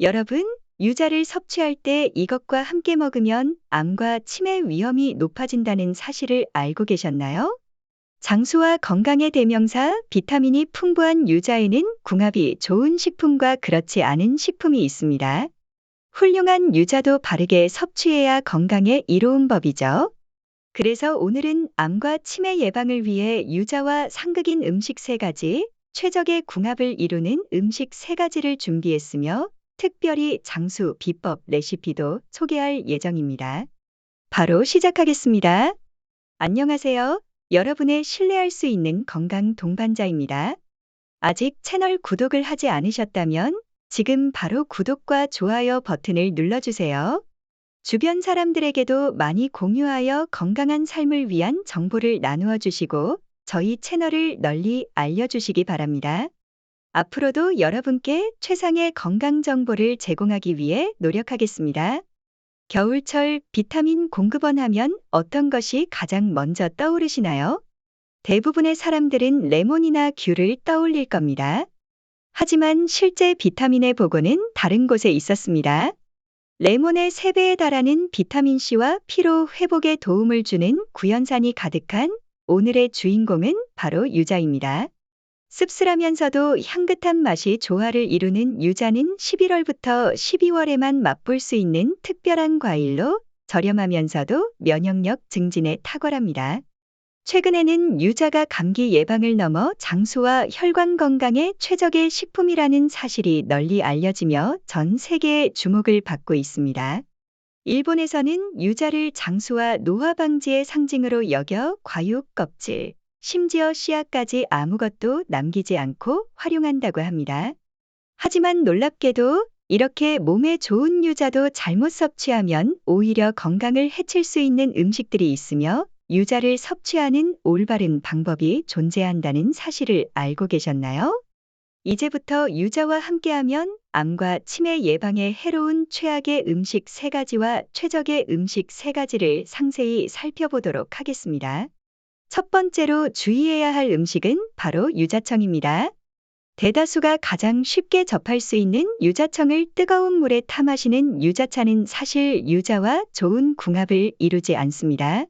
여러분, 유자를 섭취할 때 이것과 함께 먹으면 암과 치매 위험이 높아진다는 사실을 알고 계셨나요? 장수와 건강의 대명사 비타민이 풍부한 유자에는 궁합이 좋은 식품과 그렇지 않은 식품이 있습니다. 훌륭한 유자도 바르게 섭취해야 건강에 이로운 법이죠. 그래서 오늘은 암과 치매 예방을 위해 유자와 상극인 음식 세 가지, 최적의 궁합을 이루는 음식 세 가지를 준비했으며 특별히 장수 비법 레시피도 소개할 예정입니다. 바로 시작하겠습니다. 안녕하세요. 여러분의 신뢰할 수 있는 건강 동반자입니다. 아직 채널 구독을 하지 않으셨다면 지금 바로 구독과 좋아요 버튼을 눌러주세요. 주변 사람들에게도 많이 공유하여 건강한 삶을 위한 정보를 나누어 주시고 저희 채널을 널리 알려주시기 바랍니다. 앞으로도 여러분께 최상의 건강 정보를 제공하기 위해 노력하겠습니다. 겨울철 비타민 공급원 하면 어떤 것이 가장 먼저 떠오르시나요? 대부분의 사람들은 레몬이나 귤을 떠올릴 겁니다. 하지만 실제 비타민의 보고는 다른 곳에 있었습니다. 레몬의 3배에 달하는 비타민C와 피로 회복에 도움을 주는 구연산이 가득한 오늘의 주인공은 바로 유자입니다. 씁쓸하면서도 향긋한 맛이 조화를 이루는 유자는 11월부터 12월에만 맛볼 수 있는 특별한 과일로 저렴하면서도 면역력 증진에 탁월합니다. 최근에는 유자가 감기 예방을 넘어 장수와 혈관 건강에 최적의 식품이라는 사실이 널리 알려지며 전 세계의 주목을 받고 있습니다. 일본에서는 유자를 장수와 노화 방지의 상징으로 여겨 과육 껍질, 심지어 씨앗까지 아무것도 남기지 않고 활용한다고 합니다. 하지만 놀랍게도 이렇게 몸에 좋은 유자도 잘못 섭취하면 오히려 건강을 해칠 수 있는 음식들이 있으며 유자를 섭취하는 올바른 방법이 존재한다는 사실을 알고 계셨나요? 이제부터 유자와 함께하면 암과 치매 예방에 해로운 최악의 음식 세 가지와 최적의 음식 세 가지를 상세히 살펴보도록 하겠습니다. 첫 번째로 주의해야 할 음식은 바로 유자청입니다. 대다수가 가장 쉽게 접할 수 있는 유자청을 뜨거운 물에 타 마시는 유자차는 사실 유자와 좋은 궁합을 이루지 않습니다.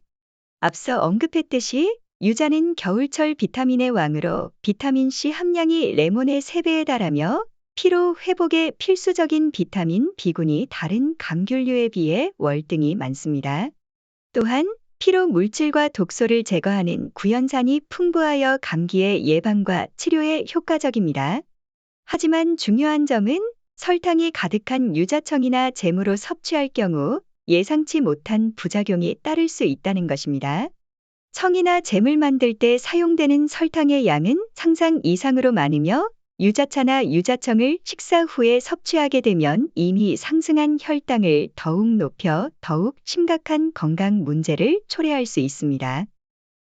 앞서 언급했듯이 유자는 겨울철 비타민의 왕으로 비타민C 함량이 레몬의 3배에 달하며 피로 회복에 필수적인 비타민 B군이 다른 감귤류에 비해 월등히 많습니다. 또한 피로 물질과 독소를 제거하는 구연산이 풍부하여 감기의 예방과 치료에 효과적입니다. 하지만 중요한 점은 설탕이 가득한 유자청이나 잼으로 섭취할 경우 예상치 못한 부작용이 따를 수 있다는 것입니다. 청이나 잼을 만들 때 사용되는 설탕의 양은 상상 이상으로 많으며 유자차나 유자청을 식사 후에 섭취하게 되면 이미 상승한 혈당을 더욱 높여 더욱 심각한 건강 문제를 초래할 수 있습니다.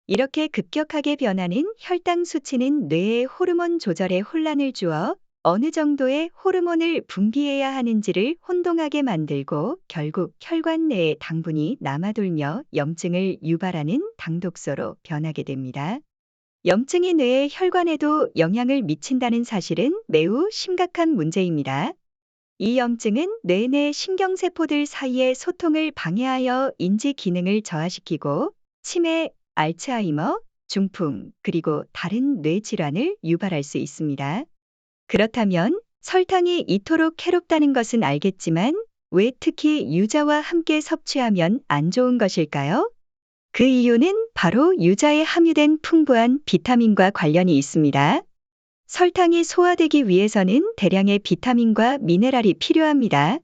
이렇게 급격하게 변하는 혈당 수치는 뇌의 호르몬 조절에 혼란을 주어 어느 정도의 호르몬을 분비해야 하는지를 혼동하게 만들고 결국 혈관 내에 당분이 남아돌며 염증을 유발하는 당독소로 변하게 됩니다. 염증이 뇌의 혈관에도 영향을 미친다는 사실은 매우 심각한 문제입니다. 이 염증은 뇌 내 신경세포들 사이의 소통을 방해하여 인지 기능을 저하시키고 치매, 알츠하이머, 중풍, 그리고 다른 뇌 질환을 유발할 수 있습니다. 그렇다면 설탕이 이토록 해롭다는 것은 알겠지만 왜 특히 유자와 함께 섭취하면 안 좋은 것일까요? 그 이유는 바로 유자에 함유된 풍부한 비타민과 관련이 있습니다. 설탕이 소화되기 위해서는 대량의 비타민과 미네랄이 필요합니다.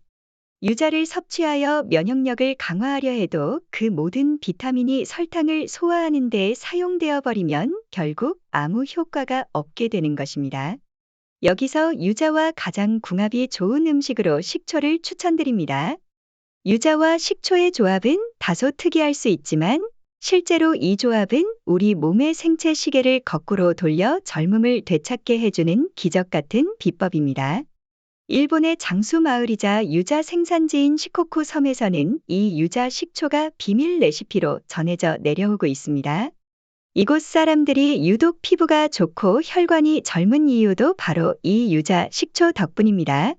유자를 섭취하여 면역력을 강화하려 해도 그 모든 비타민이 설탕을 소화하는 데 사용되어 버리면 결국 아무 효과가 없게 되는 것입니다. 여기서 유자와 가장 궁합이 좋은 음식으로 식초를 추천드립니다. 유자와 식초의 조합은 다소 특이할 수 있지만 실제로 이 조합은 우리 몸의 생체 시계를 거꾸로 돌려 젊음을 되찾게 해주는 기적 같은 비법입니다. 일본의 장수 마을이자 유자 생산지인 시코쿠 섬에서는 이 유자 식초가 비밀 레시피로 전해져 내려오고 있습니다. 이곳 사람들이 유독 피부가 좋고 혈관이 젊은 이유도 바로 이 유자 식초 덕분입니다.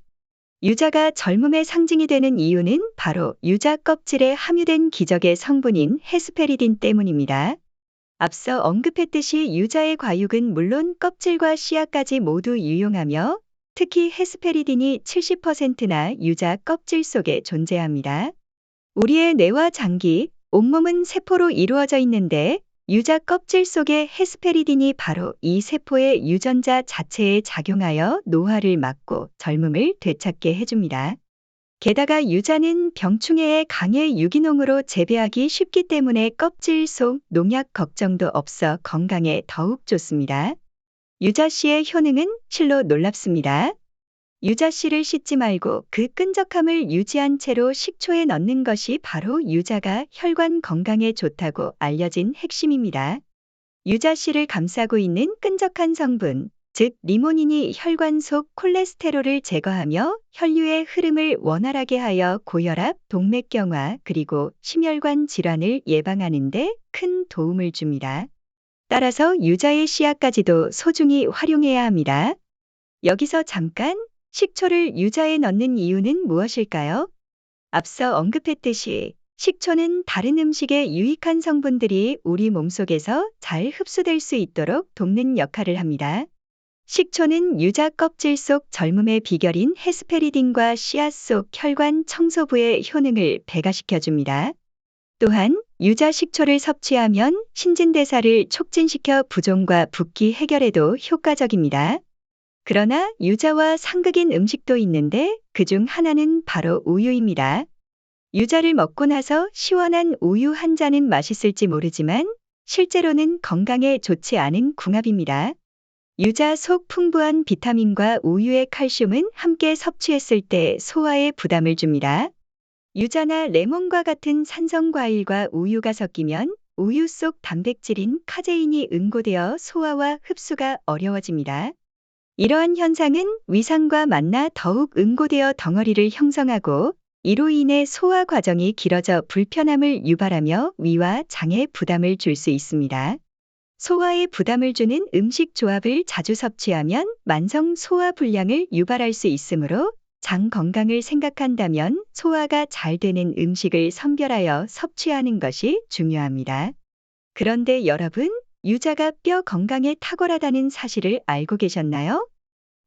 유자가 젊음의 상징이 되는 이유는 바로 유자 껍질에 함유된 기적의 성분인 헤스페리딘 때문입니다. 앞서 언급했듯이 유자의 과육은 물론 껍질과 씨앗까지 모두 유용하며 특히 헤스페리딘이 70%나 유자 껍질 속에 존재합니다. 우리의 뇌와 장기, 온몸은 세포로 이루어져 있는데 유자 껍질 속의 헤스페리딘이 바로 이 세포의 유전자 자체에 작용하여 노화를 막고 젊음을 되찾게 해줍니다. 게다가 유자는 병충해에 강해 유기농으로 재배하기 쉽기 때문에 껍질 속 농약 걱정도 없어 건강에 더욱 좋습니다. 유자 씨의 효능은 실로 놀랍습니다. 유자씨를 씻지 말고 그 끈적함을 유지한 채로 식초에 넣는 것이 바로 유자가 혈관 건강에 좋다고 알려진 핵심입니다. 유자씨를 감싸고 있는 끈적한 성분, 즉 리모닌이 혈관 속 콜레스테롤을 제거하며 혈류의 흐름을 원활하게 하여 고혈압, 동맥경화, 그리고 심혈관 질환을 예방하는 데 큰 도움을 줍니다. 따라서 유자의 씨앗까지도 소중히 활용해야 합니다. 여기서 잠깐 식초를 유자에 넣는 이유는 무엇일까요? 앞서 언급했듯이 식초는 다른 음식의 유익한 성분들이 우리 몸속에서 잘 흡수될 수 있도록 돕는 역할을 합니다. 식초는 유자 껍질 속 젊음의 비결인 헤스페리딘과 씨앗 속 혈관 청소부의 효능을 배가시켜 줍니다. 또한 유자 식초를 섭취하면 신진대사를 촉진시켜 부종과 붓기 해결에도 효과적입니다. 그러나 유자와 상극인 음식도 있는데 그 중 하나는 바로 우유입니다. 유자를 먹고 나서 시원한 우유 한 잔은 맛있을지 모르지만 실제로는 건강에 좋지 않은 궁합입니다. 유자 속 풍부한 비타민과 우유의 칼슘은 함께 섭취했을 때 소화에 부담을 줍니다. 유자나 레몬과 같은 산성 과일과 우유가 섞이면 우유 속 단백질인 카제인이 응고되어 소화와 흡수가 어려워집니다. 이러한 현상은 위산과 만나 더욱 응고되어 덩어리를 형성하고 이로 인해 소화 과정이 길어져 불편함을 유발하며 위와 장에 부담을 줄 수 있습니다. 소화에 부담을 주는 음식 조합을 자주 섭취하면 만성 소화 불량을 유발할 수 있으므로 장 건강을 생각한다면 소화가 잘 되는 음식을 선별하여 섭취하는 것이 중요합니다. 그런데 여러분, 유자가 뼈 건강에 탁월하다는 사실을 알고 계셨나요?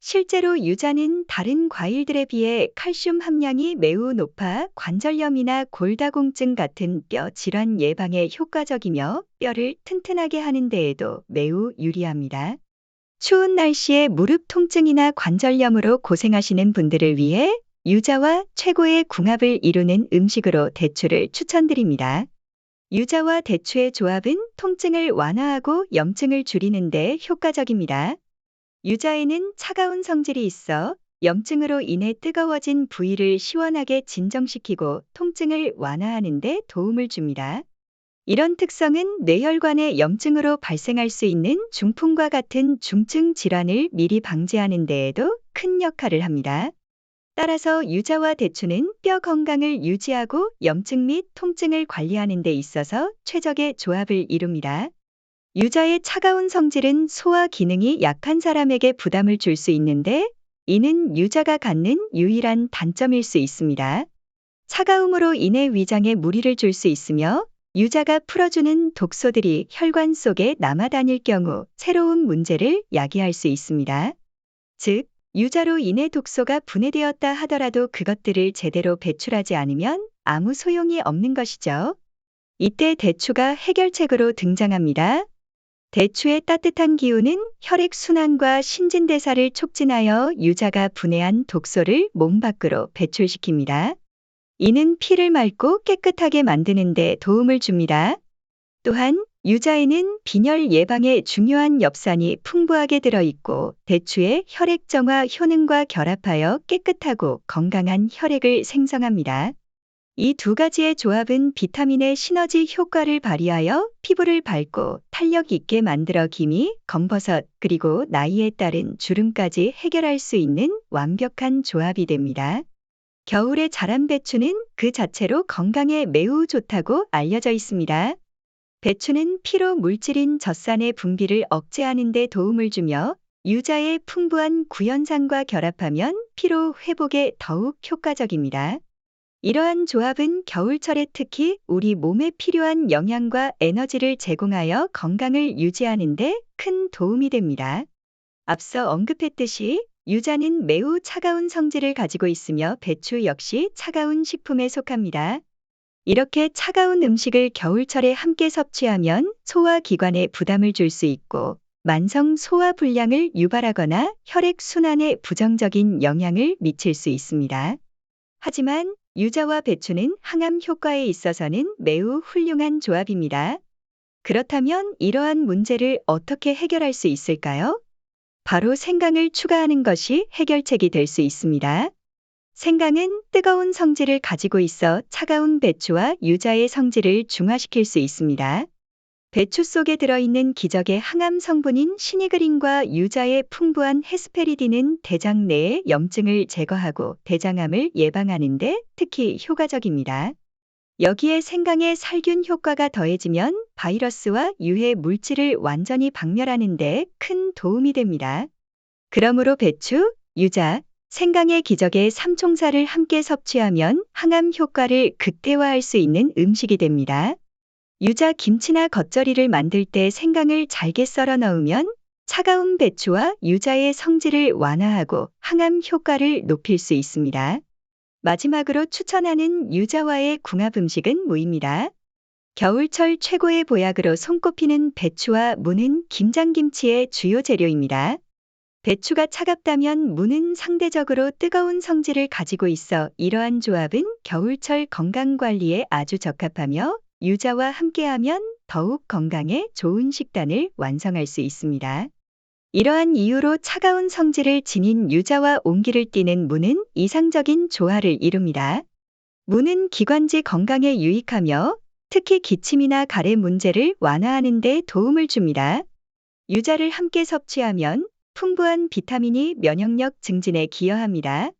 실제로 유자는 다른 과일들에 비해 칼슘 함량이 매우 높아 관절염이나 골다공증 같은 뼈 질환 예방에 효과적이며 뼈를 튼튼하게 하는 데에도 매우 유리합니다. 추운 날씨에 무릎 통증이나 관절염으로 고생하시는 분들을 위해 유자와 최고의 궁합을 이루는 음식으로 대추를 추천드립니다. 유자와 대추의 조합은 통증을 완화하고 염증을 줄이는 데 효과적입니다. 유자에는 차가운 성질이 있어 염증으로 인해 뜨거워진 부위를 시원하게 진정시키고 통증을 완화하는 데 도움을 줍니다. 이런 특성은 뇌혈관의 염증으로 발생할 수 있는 중풍과 같은 중증 질환을 미리 방지하는 데에도 큰 역할을 합니다. 따라서 유자와 대추는 뼈 건강을 유지하고 염증 및 통증을 관리하는 데 있어서 최적의 조합을 이룹니다. 유자의 차가운 성질은 소화 기능이 약한 사람에게 부담을 줄 수 있는데 이는 유자가 갖는 유일한 단점일 수 있습니다. 차가움으로 인해 위장에 무리를 줄 수 있으며 유자가 풀어주는 독소들이 혈관 속에 남아다닐 경우 새로운 문제를 야기할 수 있습니다. 즉, 유자로 인해 독소가 분해되었다 하더라도 그것들을 제대로 배출하지 않으면 아무 소용이 없는 것이죠. 이때 대추가 해결책으로 등장합니다. 대추의 따뜻한 기운은 혈액순환과 신진대사를 촉진하여 유자가 분해한 독소를 몸 밖으로 배출시킵니다. 이는 피를 맑고 깨끗하게 만드는 데 도움을 줍니다. 또한 유자에는 빈혈 예방에 중요한 엽산이 풍부하게 들어있고 대추의 혈액 정화 효능과 결합하여 깨끗하고 건강한 혈액을 생성합니다. 이 두 가지의 조합은 비타민의 시너지 효과를 발휘하여 피부를 밝고 탄력 있게 만들어 기미, 검버섯, 그리고 나이에 따른 주름까지 해결할 수 있는 완벽한 조합이 됩니다. 겨울에 자란 배추는 그 자체로 건강에 매우 좋다고 알려져 있습니다. 배추는 피로 물질인 젖산의 분비를 억제하는 데 도움을 주며 유자의 풍부한 구연산과 결합하면 피로 회복에 더욱 효과적입니다. 이러한 조합은 겨울철에 특히 우리 몸에 필요한 영양과 에너지를 제공하여 건강을 유지하는 데 큰 도움이 됩니다. 앞서 언급했듯이 유자는 매우 차가운 성질을 가지고 있으며 배추 역시 차가운 식품에 속합니다. 이렇게 차가운 음식을 겨울철에 함께 섭취하면 소화기관에 부담을 줄 수 있고 만성 소화 불량을 유발하거나 혈액순환에 부정적인 영향을 미칠 수 있습니다. 하지만 유자와 배추는 항암 효과에 있어서는 매우 훌륭한 조합입니다. 그렇다면 이러한 문제를 어떻게 해결할 수 있을까요? 바로 생강을 추가하는 것이 해결책이 될 수 있습니다. 생강은 뜨거운 성질을 가지고 있어 차가운 배추와 유자의 성질을 중화시킬 수 있습니다. 배추 속에 들어있는 기적의 항암 성분인 시니그린과 유자의 풍부한 헤스페리딘은 대장 내의 염증을 제거하고 대장암을 예방하는 데 특히 효과적입니다. 여기에 생강의 살균 효과가 더해지면 바이러스와 유해 물질을 완전히 박멸하는 데 큰 도움이 됩니다. 그러므로 배추, 유자, 생강의 기적의 삼총사를 함께 섭취하면 항암 효과를 극대화할 수 있는 음식이 됩니다. 유자 김치나 겉절이를 만들 때 생강을 잘게 썰어 넣으면 차가운 배추와 유자의 성질을 완화하고 항암 효과를 높일 수 있습니다. 마지막으로 추천하는 유자와의 궁합 음식은 무입니다. 겨울철 최고의 보약으로 손꼽히는 배추와 무는 김장김치의 주요 재료입니다. 배추가 차갑다면 무는 상대적으로 뜨거운 성질을 가지고 있어 이러한 조합은 겨울철 건강 관리에 아주 적합하며 유자와 함께하면 더욱 건강에 좋은 식단을 완성할 수 있습니다. 이러한 이유로 차가운 성질을 지닌 유자와 온기를 띠는 무는 이상적인 조화를 이룹니다. 무는 기관지 건강에 유익하며 특히 기침이나 가래 문제를 완화하는 데 도움을 줍니다. 유자를 함께 섭취하면 풍부한 비타민이 면역력 증진에 기여합니다.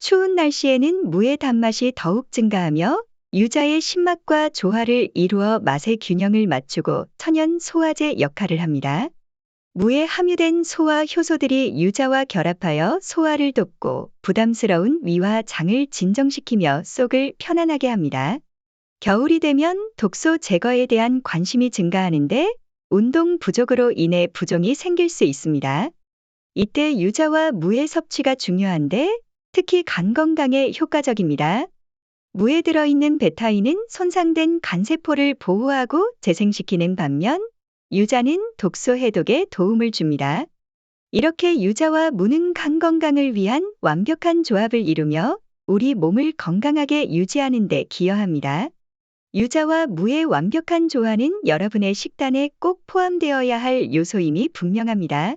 추운 날씨에는 무의 단맛이 더욱 증가하며 유자의 신맛과 조화를 이루어 맛의 균형을 맞추고 천연 소화제 역할을 합니다. 무에 함유된 소화 효소들이 유자와 결합하여 소화를 돕고 부담스러운 위와 장을 진정시키며 속을 편안하게 합니다. 겨울이 되면 독소 제거에 대한 관심이 증가하는데 운동 부족으로 인해 부종이 생길 수 있습니다. 이때 유자와 무의 섭취가 중요한데 특히 간 건강에 효과적입니다. 무에 들어있는 베타인은 손상된 간세포를 보호하고 재생시키는 반면 유자는 독소 해독에 도움을 줍니다. 이렇게 유자와 무는 간 건강을 위한 완벽한 조합을 이루며 우리 몸을 건강하게 유지하는 데 기여합니다. 유자와 무의 완벽한 조화는 여러분의 식단에 꼭 포함되어야 할 요소임이 분명합니다.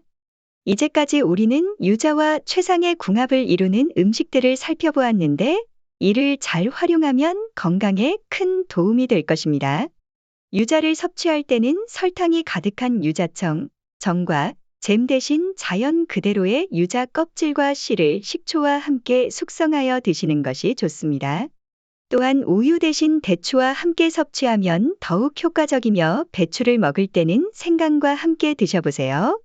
이제까지 우리는 유자와 최상의 궁합을 이루는 음식들을 살펴보았는데 이를 잘 활용하면 건강에 큰 도움이 될 것입니다. 유자를 섭취할 때는 설탕이 가득한 유자청, 정과 잼 대신 자연 그대로의 유자 껍질과 씨를 식초와 함께 숙성하여 드시는 것이 좋습니다. 또한 우유 대신 대추와 함께 섭취하면 더욱 효과적이며 배추를 먹을 때는 생강과 함께 드셔보세요.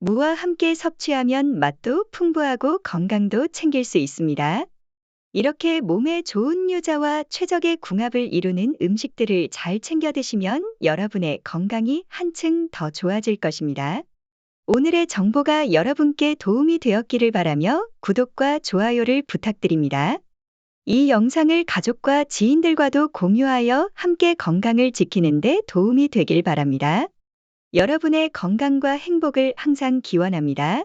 무와 함께 섭취하면 맛도 풍부하고 건강도 챙길 수 있습니다. 이렇게 몸에 좋은 유자와 최적의 궁합을 이루는 음식들을 잘 챙겨 드시면 여러분의 건강이 한층 더 좋아질 것입니다. 오늘의 정보가 여러분께 도움이 되었기를 바라며 구독과 좋아요를 부탁드립니다. 이 영상을 가족과 지인들과도 공유하여 함께 건강을 지키는 데 도움이 되길 바랍니다. 여러분의 건강과 행복을 항상 기원합니다.